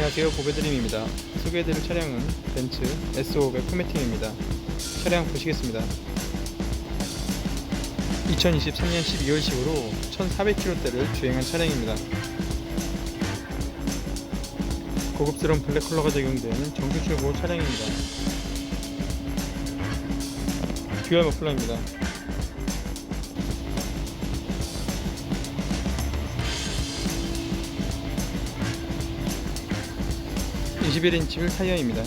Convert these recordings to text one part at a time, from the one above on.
안녕하세요. 보배드림입니다. 소개해드릴 차량은 벤츠 S500 포매팅입니다. 차량 보시겠습니다. 2023년 12월식으로 1400km대를 주행한 차량입니다. 고급스러운 블랙 컬러가 적용된 정규 출고 차량입니다. 듀얼 머플러입니다 (21인치) 휠 타이어입니다.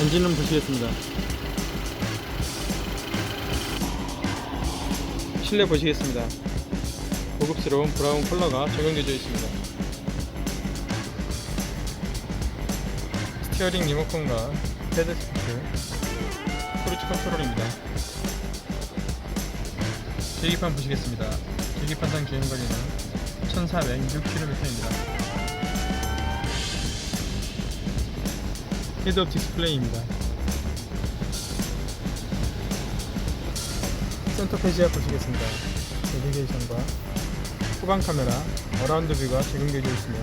엔진은 보시겠습니다. 실내 보시겠습니다. 고급스러운 브라운 컬러가 적용되어 있습니다. 스티어링 리모컨과 헤드 스피크 크루즈 컨트롤입니다. 계기판 보시겠습니다. 계기판상 주행거리는 1406km입니다 헤드업 디스플레이입니다. 센터 페이지아 보시겠습니다. 내비게이션과 후방 카메라 어라운드 뷰가 적용되어 있으며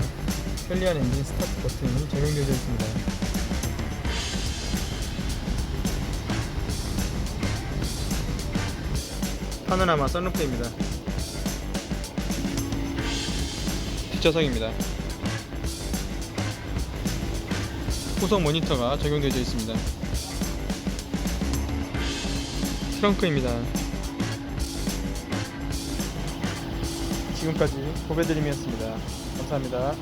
편리한 엔진 스타트 버튼이 적용되어 있습니다. 파노라마 썬루프입니다. 뒷좌석입니다 후속 모니터가 적용되어 있습니다. 트렁크입니다. 지금까지 보배드림이었습니다. 감사합니다